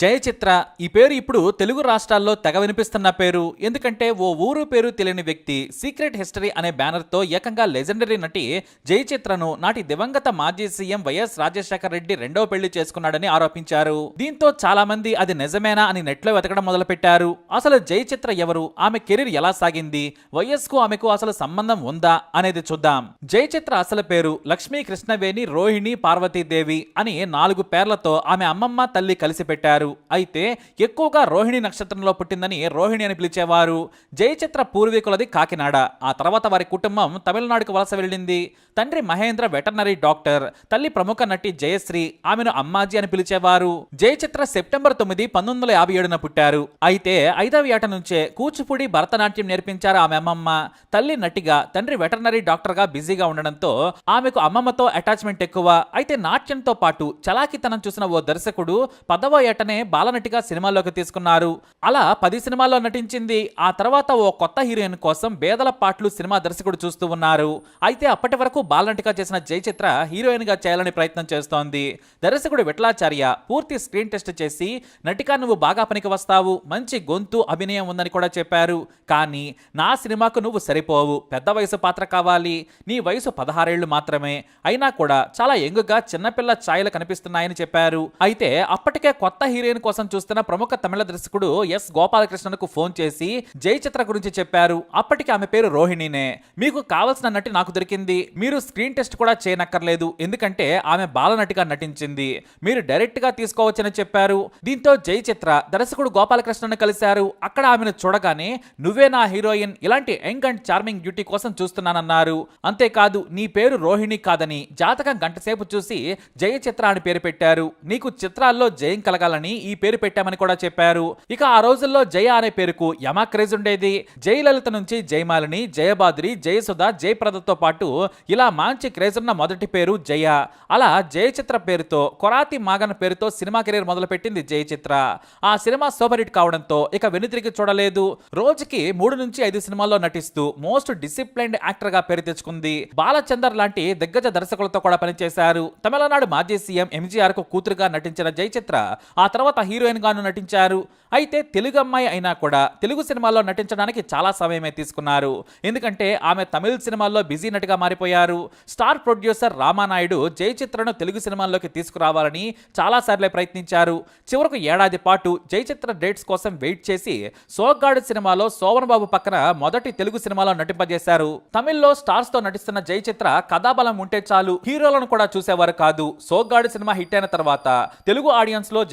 జయచిత్ర ఈ పేరు ఇప్పుడు తెలుగు రాష్ట్రాల్లో తెగ వినిపిస్తున్న పేరు. ఎందుకంటే ఓ ఊరు పేరు తెలియని వ్యక్తి సీక్రెట్ హిస్టరీ అనే బ్యానర్తో ఏకంగా లెజెండరీ నటి జయచిత్రను నాటి దివంగత మాజీ సీఎం వైఎస్ రాజశేఖర రెడ్డి రెండవ పెళ్ళి చేసుకున్నాడని ఆరోపించారు. దీంతో చాలా మంది అది నిజమేనా అని నెట్లో వెతకడం మొదలుపెట్టారు. అసలు జయచిత్ర ఎవరు? ఆమె కెరీర్ ఎలా సాగింది? వైఎస్కు ఆమెకు అసలు సంబంధం ఉందా అనేది చూద్దాం. జయచిత్ర అసలు పేరు లక్ష్మీ కృష్ణవేణి రోహిణి పార్వతీదేవి అని నాలుగు పేర్లతో ఆమె అమ్మమ్మ తల్లి కలిసి పెట్టారు అయితే ఎక్కువగా రోహిణి నక్షత్రంలో పుట్టిందని రోహిణి అని పిలిచేవారు. జయచిత్ర పూర్వీకులది కాకినాడ. ఆ తర్వాత వారి కుటుంబం తమిళనాడుకు వలస వెళ్ళింది. తండ్రి మహేంద్ర వెటర్నరీ డాక్టర్. తల్లి ప్రముఖ నటి జయశ్రీ. ఆమెను అమ్మాజీ అని పిలిచేవారు. జయచిత్ర సెప్టెంబర్ తొమ్మిది పంతొమ్మిది వందల యాభై ఏడున పుట్టారు. అయితే ఐదవ ఏట నుంచే కూచిపూడి భరతనాట్యం నేర్పించారు ఆమె అమ్మమ్మ. తల్లి నటిగా తండ్రి వెటర్నరీ డాక్టర్గా బిజీగా ఉండడంతో ఆమెకు అమ్మమ్మతో అటాచ్మెంట్ ఎక్కువ. అయితే నాట్యంతో పాటు చలాకితనం చూసిన ఓ దర్శకుడు పదవ ఏటనే బాలనటిగా సినిమాల్లోకి తీసుకున్నారు. అలా పది సినిమాల్లో నటించింది. ఆ తర్వాత ఓ కొత్త హీరోయిన్ కోసం బేదల పాటలు సినిమా దర్శకుడు చూస్తూ ఉన్నారు. అయితే అప్పటి వరకు బాలనటిగా చేసిన జయచిత్ర హీరోయిన్గా చేయాలని ప్రయత్నం చేస్తోంది. దర్శకుడు విఠలాచార్య పూర్తి స్క్రీన్ టెస్ట్ చేసి నటిగా నువ్వు బాగా పనికి వస్తావు మంచి గొంతు అభినయం ఉందని కూడా చెప్పారు. కానీ నా సినిమాకు నువ్వు సరిపోవు. పెద్ద వయసు పాత్ర కావాలి. నీ వయసు పదహారేళ్ళు మాత్రమే. అయినా కూడా చాలా ఎంగుగా చిన్నపిల్ల ఛాయలు కనిపిస్తున్నాయని చెప్పారు. అయితే అప్పటికే కొత్త హీరో హీరోయిన్ కోసం చూస్తున్న ప్రముఖ తమిళ దర్శకుడు ఎస్ గోపాలకృష్ణన్కు ఫోన్ చేసి జయచిత్ర గురించి చెప్పారు. అప్పటికి ఆమె పేరు రోహిణినే. మీకు కావలసిన నటి నాకు దొరికింది. మీరు స్క్రీన్ టెస్ట్ కూడా చేయనక్కర్లేదు. ఎందుకంటే ఆమె బాలనటిగా నటించింది. మీరు డైరెక్ట్గా తీసుకోవచ్చని చెప్పారు. దీంతో జయచిత్ర దర్శకుడు గోపాలకృష్ణను కలిశారు. అక్కడ ఆమెను చూడగానే నువ్వే నా హీరోయిన్. ఇలాంటి యంగ్ అండ్ చార్మింగ్ బ్యూటీ కోసం చూస్తున్నానన్నారు. అంతేకాదు నీ పేరు రోహిణి కాదని జాతకం గంటసేపు చూసి జయచిత్ర అని పేరు పెట్టారు. నీకు చిత్రాల్లో జయం కలగాలని ఈ పేరు పెట్టామని కూడా చెప్పారు. ఇక ఆ రోజుల్లో జయ అనే పేరుకు యమా క్రేజ్ ఉండేది. జయలలిత నుంచి జయమాలిని జయబాద్రి జయసుధ జయప్రదతో పాటు ఇలా మంచి క్రేజ్ ఉన్న మొదటి పేరు జయ. అలా జయచిత్ర పేరుతో కొరాతి మాగన్ పేరుతో సినిమా కెరీర్ మొదలుపెట్టింది జయచిత్ర. ఆ సినిమా సూపర్ హిట్ కావడంతో ఇక వెనుతిరిగి చూడలేదు. రోజుకి మూడు నుంచి ఐదు సినిమాల్లో నటిస్తూ మోస్ట్ డిసిప్లైన్డ్ యాక్టర్గా పేరు తెచ్చుకుంది. బాలచందర్ లాంటి దిగ్గజ దర్శకులతో కూడా పనిచేశారు. తమిళనాడు మాజీ సీఎం ఎంజీఆర్కు కూతురుగా నటించిన జయచిత్ర ఆ తర్వాత హీరోయిన్ గాను నటించారు. అయితే తెలుగు అమ్మాయి అయినా కూడా తెలుగు సినిమాల్లో నటించడానికి చాలా సమయమే తీసుకున్నారు. ఎందుకంటే ఆమె తమిళ సినిమాల్లో బిజీ నటిగా మారిపోయారు. స్టార్ ప్రొడ్యూసర్ రామానాయుడు జయచిత్రను తెలుగు సినిమాల్లోకి తీసుకురావాలని చాలా సార్లే ప్రయత్నించారు. చివరకు ఏడాది పాటు జయచిత్ర డేట్స్ కోసం వెయిట్ చేసి సోగ్గాడు సినిమాలో శోభన్ బాబు పక్కన మొదటి తెలుగు సినిమాలో నటింపజేశారు. తమిళ్ళో స్టార్స్తో నటిస్తున్న జయచిత్ర కథాబలం ఉంటే చాలు. హీరోలను కూడా చూసేవారు కాదు. సోగ్గాడు సినిమా హిట్ అయిన తర్వాత తెలుగు ఆడియన్స్లో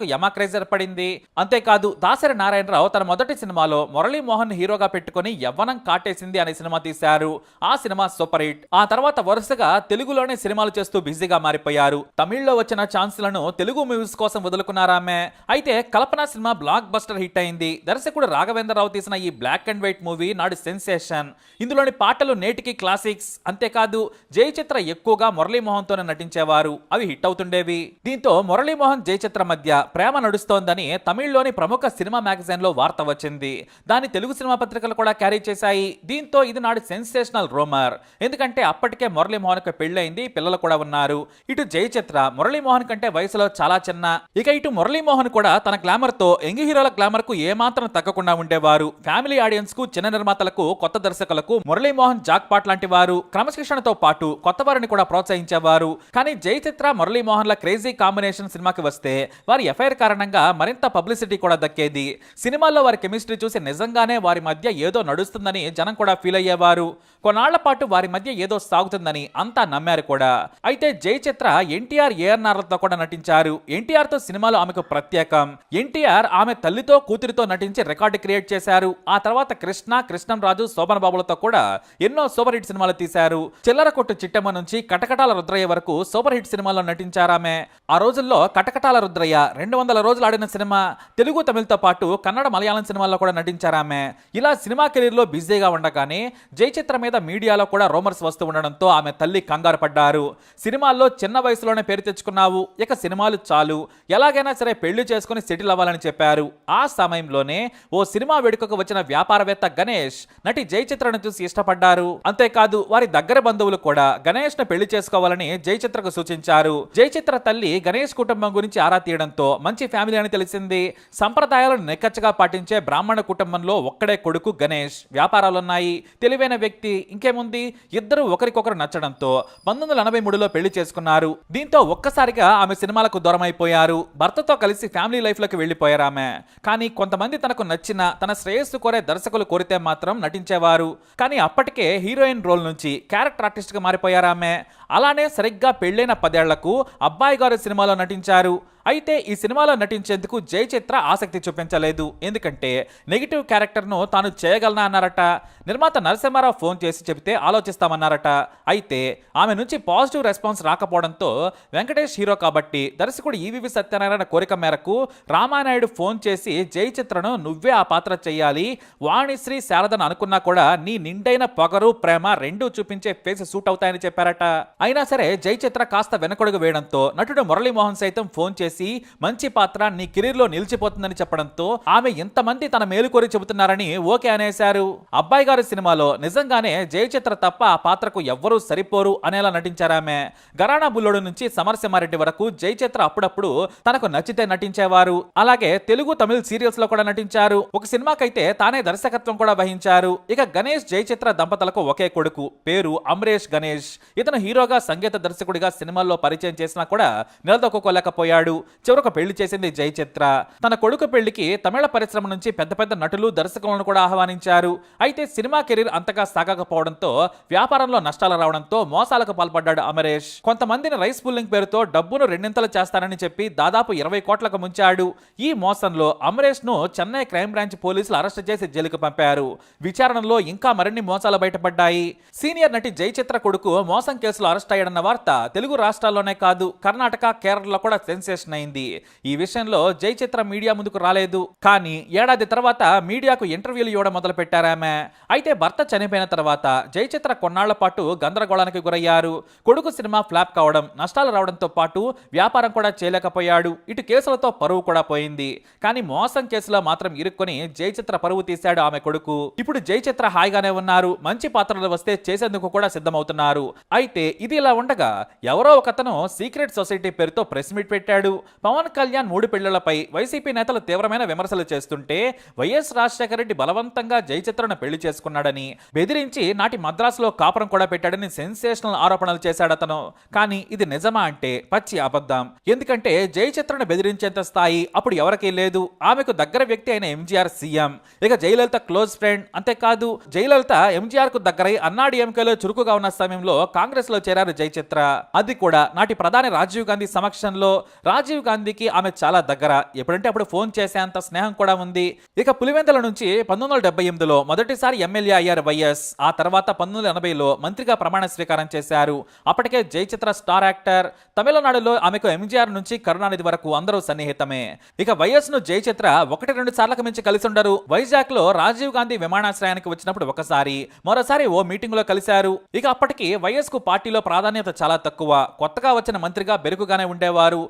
జయచిత్రకు యమా పడింది. అంతేకాదు దాసరి నారాయణరావు తన మొదటి సినిమాలో మురళీమోహన్ హీరోగా పెట్టుకుని యవ్వనం కాటేసింది అనే సినిమా తీశారు. ఆ సినిమా సూపర్ హిట్. ఆ తర్వాత వరుసగా తెలుగులోనే సినిమాలు చేస్తూ బిజీగా మారిపోయారు. తమిళ్ళో వచ్చిన ఛాన్స్లను తెలుగు మూవీస్ కోసం వదులుకున్నారామె అయితే కల్పన సినిమా బ్లాక్ బస్టర్ హిట్ అయింది. దర్శకుడు రాఘవేంద్రరావు తీసిన ఈ బ్లాక్ అండ్ వైట్ మూవీ నాడు సెన్సేషన్. ఇందులోని పాటలు నేటికి క్లాసిక్స్. అంతేకాదు జయచిత్ర ఎక్కువగా మురళీమోహన్తోనే నటించేవారు. అవి హిట్ అవుతుండేవి. దీంతో మురళీమోహన్ జయచిత్ర మధ్య ప్రేమ నడుస్తోందని తమిళ్ళోని ప్రముఖ సినిమా మ్యాగజైన్లో వార్త వచ్చింది. దాన్ని తెలుగు సినిమా పత్రికలు కూడా క్యారీ చేశాయి. దీంతో ఇది నాడు సెన్సేషనల్ రోమర్. ఎందుకంటే అప్పటికే మురళీమోహన్ పెళ్ళయింది పెళ్ళైంది పిల్లలు కూడా ఉన్నారు. ఇటు జయచిత్ర మురళీమోహన్ కంటే వయసులో చాలా చిన్న. ఇక ఇటు మురళీమోహన్ కూడా తన గ్లామర్తో యంగ్ హీరోల గ్లామర్కు ఏమాత్రం తగ్గకుండా ఉండేవారు. ఫ్యామిలీ ఆడియన్స్కు చిన్న నిర్మాతలకు కొత్త దర్శకులకు మురళీమోహన్ జాక్పాట్ లాంటి వారు. క్రమశిక్షణతో పాటు కొత్త వారిని కూడా ప్రోత్సహించేవారు. కానీ జయచిత్ర మురళీమోహన్ల క్రేజీ కాంబినేషన్ సినిమాకి వస్తే వారి ఎఫ్ఐఆర్ కారణంగా మరింత పబ్లిసిటీ కూడా దక్కేది. సినిమాల్లో వారి కెమిస్ట్రీ చూసి నిజంగానే వారి మధ్య ఏదో నడుస్తుందని జనం కూడా ఫీల్ అయ్యేవారు. కొన్నాళ్ళ పాటు వారి మధ్య ఏదో సాగుతుందని అంతా నమ్మారు కూడా. అయితే జయచిత్ర ఎన్టీఆర్ ఏఎన్ఆర్లతో కూడా నటించారు. ఎన్టీఆర్తో సినిమాలో సినిమాలు ఆమెకు ప్రత్యేకం. ఎన్టీఆర్ ఆమె తల్లితో కూతురితో నటించి రికార్డు క్రియేట్ చేశారు. ఆ తర్వాత కృష్ణ కృష్ణంరాజు శోభన్ బాబులతో కూడా ఎన్నో సూపర్ హిట్ సినిమాలు తీశారు. చిల్లర కొట్టు చిట్టమ్మ నుంచి కటకటాల రుద్రయ్య వరకు సూపర్ హిట్ సినిమాల్లో నటించారామె. ఆ రోజుల్లో కటకటాల రుద్రయ్య రెండు వందల రోజులు ఆడిన సినిమా తెలుగు తమిళతో పాటు కన్నడ మలయాళం సినిమాల్లో కూడా నటించారామె ఇలా సినిమా కెరీర్లో బిజీగా ఉండగానే జయచిత్ర మీద మీడియాలో కూడా రోమర్స్ వస్తూ ఉండడంతో ఆమె తల్లి కంగారు పడ్డారు. సినిమాల్లో చిన్న వయసులోనే పేరు తెచ్చుకున్నావు ఇక సినిమాలు చాలు. ఎలాగైనా సరే పెళ్ళి చేసుకుని సెటిల్ అవ్వాలని చెప్పారు. ఆ సమయంలోనే ఓ సినిమా వేడుకకు వచ్చిన వ్యాపారవేత్త గణేష్ నటి జయచిత్రను చూసి ఇష్టపడ్డారు. అంతేకాదు వారి దగ్గర బంధువులు కూడా గణేష్ను పెళ్ళి చేసుకోవాలని జయచిత్రకు సూచించారు. జయచిత్ర తల్లి గణేష్ కుటుంబం గురించి ఆరా తీయడంతో మంచి ఫ్యామిలీ అని తెలిసింది. సంప్రదాయాలను నిక్కచ్చగా పాటించే బ్రాహ్మణ కుటుంబంలో ఒక్కడే కొడుకు గణేష్ వ్యాపారాలున్నాయి. తెలివైన వ్యక్తి ఇంకేముంది? ఇద్దరు ఒకరికొకరు నచ్చడంతో పంతొమ్మిది వందల ఎనభై మూడులో పెళ్ళి చేసుకున్నారు. దీంతో ఒక్కసారిగా ఆమె సినిమాలకు దూరమైపోయారు. భర్తతో కలిసి ఫ్యామిలీ లైఫ్లోకి వెళ్ళిపోయారు ఆమె. కానీ కొంతమంది తనకు నచ్చిన తన శ్రేయస్సు కోరే దర్శకులు కోరితే మాత్రం నటించేవారు. కానీ అప్పటికే హీరోయిన్ రోల్ నుంచి క్యారెక్టర్ ఆర్టిస్ట్గా మారిపోయారు ఆమె. అలానే సరిగ్గా పెళ్ళైన పదేళ్ళకు అబ్బాయి గారు సినిమాలో నటించారు. అయితే ఈ సినిమాలో నటించేందుకు జయ చిత్ర ఆసక్తి చూపించలేదు. ఎందుకంటే నెగిటివ్ క్యారెక్టర్ను తాను చేయగలనా అన్నారట. నిర్మాత నరసింహారావు ఫోన్ చేసి చెబితే ఆలోచిస్తామన్నారట. అయితే ఆమె నుంచి పాజిటివ్ రెస్పాన్స్ రాకపోవడంతో వెంకటేష్ హీరో కాబట్టి దర్శకుడు ఈవివి సత్యనారాయణ కోరిక మేరకు రామానాయుడు ఫోన్ చేసి జయ చిత్రను నువ్వే ఆ పాత్ర చేయాలి. వాణిశ్రీ శారదను అనుకున్నా కూడా నీ నిండైన పొగరు ప్రేమ రెండూ చూపించే ఫేస్ సూట్ అవుతాయని చెప్పారట. అయినా సరే జై చిత్ర కాస్త వెనకొడుగు వేయడంతో నటుడు మురళీమోహన్ సైతం ఫోన్ చేసి మంచి పాత్ర నీ కెరీర్లో నిలిచిపోతుందని చెప్పడంతో ఆమె ఎంతమంది తన మేలుకోరి చెబుతున్నారని ఓకే అనేశారు. అబ్బాయి గారి సినిమాలో నిజంగానే జయచిత్ర తప్ప ఆ పాత్రకు ఎవ్వరూ సరిపోరు అనేలా నటించారామె గరాణా బుల్లోడు నుంచి సమరసింహారెడ్డి వరకు జై చిత్ర అప్పుడప్పుడు తనకు నచ్చితే నటించేవారు. అలాగే తెలుగు తమిళ సీరియల్స్లో కూడా నటించారు. ఒక సినిమాకైతే తానే దర్శకత్వం కూడా వహించారు. ఇక గణేష్ జై చిత్ర దంపతులకు ఒకే కొడుకు పేరు అమరేష్ గణేష్. ఇతను హీరోగా సంగీత దర్శకుడిగా సినిమాల్లో పరిచయం చేసినా కూడా నిలదొక్కుకోలేకపోయాడు. చివరకు పెళ్ళి చేసింది జై చిత్ర తన కొడుకు పెళ్ళికి తమిళ పరిశ్రమ నుంచి పెద్ద పెద్ద నటులు దర్శకులను కూడా ఆహ్వానించారు. అయితే సినిమా కెరీర్ అంతగా సాగకపోవడంతో వ్యాపారంలో నష్టాలు రావడంతో మోసాలకు పాల్పడ్డాడు అమరేష్. కొంతమందిని రైస్ పుల్లింగ్ పేరుతో డబ్బును రెండింతలు చేస్తానని చెప్పి దాదాపు ఇరవై కోట్లకు ముంచాడు. ఈ మోసంలో అమరేష్ను చెన్నై క్రైమ్ బ్రాంచ్ పోలీసులు అరెస్ట్ చేసి జైలుకు పంపారు. విచారణలో ఇంకా మరిన్ని మోసాలు బయటపడ్డాయి. సీనియర్ నటి జై చిత్ర కొడుకు మోసం కేసులో అరెస్ట్ అయ్యాడన్న వార్త తెలుగు రాష్ట్రాల్లోనే కాదు కర్ణాటక కేరళలో కూడా సెన్సేషన్ అయింది. ఈ విషయంలో జై చిత్ర మీడియా ముందుకు రాలేదు. కానీ ఏడాది తర్వాత మీడియాకు ఇంటర్వ్యూలు ఇవ్వడం మొదలు పెట్టారామె అయితే భర్త చనిపోయిన తర్వాత జై చిత్ర కొన్నాళ్ళ పాటు గందరగోళానికి గురయ్యారు. కొడుకు సినిమా ఫ్లాప్ కావడం నష్టాలు రావడంతో పాటు వ్యాపారం కూడా చేయలేకపోయాడు. ఇటు కేసులతో పరువు కూడా పోయింది. కానీ మోసం కేసులో మాత్రం ఇరుక్కొని జై చిత్ర పరువు తీశాడు ఆమె కొడుకు. ఇప్పుడు జై చిత్ర హాయిగానే ఉన్నారు. మంచి పాత్రలు వస్తే చేసేందుకు కూడా సిద్ధమవుతున్నారు. అయితే ఇది ఇలా ఉండగా ఎవరో ఒకతను సీక్రెట్ సొసైటీ పేరుతో ప్రెస్ మీట్ పెట్టాడు. పవన్ కళ్యాణ్ మూడు పెళ్ళిళ్ళపై వైసీపీ నేతలు తీవ్రమైన విమర్శలు చేస్తుంటే వైఎస్ రాజశేఖర రెడ్డి బలవంతంగా జయచిత్రను పెళ్ళి చేసుకున్నాడని బెదిరించి నాటి మద్రాసులో కాపురం కూడా పెట్టాడని సెన్సేషనల్ ఆరోపణలు చేశాడు అతను. కానీ ఇది నిజమా అంటే పచ్చి అబద్ధం. ఎందుకంటే జై చిత్రను బెదిరించేంత స్థాయి అప్పుడు ఎవరికీ లేదు. ఆమెకు దగ్గర వ్యక్తి అయిన ఎంజీఆర్ సీఎం. ఇక జయలలిత క్లోజ్ ఫ్రెండ్. అంతేకాదు జయలలిత ఎంజీఆర్కు దగ్గరై అన్నాడీఎంకేలో చురుకుగా ఉన్న సమయంలో కాంగ్రెస్లో చేరారు జై చిత్ర అది కూడా నాటి ప్రధాని రాజీవ్ గాంధీ సమక్షంలో రాజీవ్ గాంధీకి ఆమె చాలా దగ్గర. ఎప్పుడంటే అప్పుడు ఫోన్ చేసేంత స్నేహం కూడా ఉంది. ఇక పులివెందుల నుంచి పంతొమ్మిది వందల డెబ్బై ఎనిమిదిలో మొదటిసారి ఎమ్మెల్యే అయ్యారు వైఎస్. ఆ తర్వాత పంతొమ్మిది వందల ఎనభైలో మంత్రిగా ప్రమాణ స్వీకారం చేశారు. అప్పటికే జయచిత్ర స్టార్ యాక్టర్. తమిళనాడులో ఆమెకు ఎంజీఆర్ నుంచి కరుణానిధి వరకు అందరూ సన్నిహితమే. ఇక వైఎస్ను జయచిత్ర ఒకటి రెండు సార్లకు మించి కలిసి ఉండరు. వైజాగ్లో రాజీవ్ గాంధీ విమానాశ్రయానికి వచ్చినప్పుడు ఒకసారి మరోసారి ఓ మీటింగ్లో కలిశారు. ఇక అప్పటికి వైఎస్కు పార్టీలో ప్రాధాన్యత చాలా తక్కువ. కొత్తగా వచ్చిన మంత్రిగా బెరుకుగానే ఉండేవారు.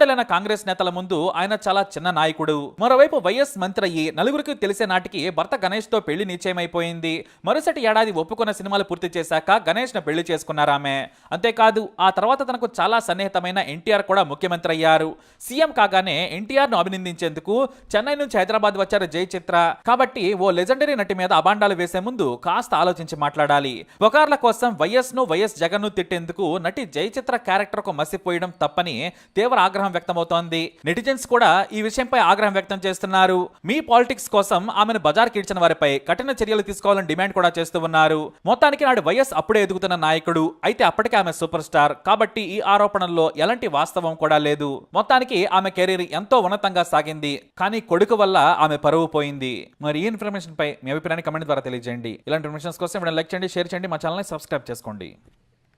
ఉద్దండలైన కాంగ్రెస్ నేతల ముందు ఆయన చాలా చిన్న నాయకుడు. మరోవైపు వైఎస్ మంత్రి అయ్యి నలుగురికి తెలిసే నాటికి భర్త గణేష్తో పెళ్ళి నిశ్చయమైపోయింది. మరుసటి ఏడాది ఒప్పుకున్న సినిమాలు పూర్తి చేశాక గణేష్ను పెళ్ళి చేసుకున్నారామె అంతేకాదు ఆ తర్వాత తనకు చాలా సన్నిహితమైన ఎన్టీఆర్ కూడా ముఖ్యమంత్రి అయ్యారు. సీఎం కాగానే ఎన్టీఆర్ను అభినందించేందుకు చెన్నై నుంచి హైదరాబాద్ వచ్చారు జై చిత్ర కాబట్టి ఓ లెజెండరీ నటి మీద అబాండాలు వేసే ముందు కాస్త ఆలోచించి మాట్లాడాలి. ఒకర్ల కోసం వైఎస్ను వైఎస్ జగన్ను తిట్టేందుకు నటి జై చిత్ర క్యారెక్టర్కు మసిపోయడం తప్పని తీవ్ర ఆగ్రహం వ్యక్తమవుతోంది. నెటిజన్స్ కూడా ఈ విషయంపై ఆగ్రహం వ్యక్తం చేస్తున్నారు. మీ పాలిటిక్స్ కోసం ఆమెను బజార్ కీడ్చిన వారిపై కఠిన చర్యలు తీసుకోవాలని డిమాండ్ కూడా చేస్తూ ఉన్నారు. మొత్తానికి నాడు వైఎస్ అప్పుడే ఎదుగుతున్న నాయకుడు అయితే అప్పటికే ఆమె సూపర్ స్టార్. కాబట్టి ఈ ఆరోపణల్లో ఎలాంటి వాస్తవం కూడా లేదు. మొత్తానికి ఆమె కెరీర్ ఎంతో ఉన్నతంగా సాగింది. కానీ కొడుకు వల్ల ఆమె పరువు పోయింది. మరి ఈ ఇన్ఫర్మేషన్ పై మీ అభిప్రాయాన్ని కమెంట్ ద్వారా తెలియజేయండి. ఇలాంటి ఇన్ఫర్మేషన్స్ కోసం లైక్ చేయండి షేర్ చేయండి. మా ఛానల్ని సబ్స్క్రైబ్ చేసుకోండి.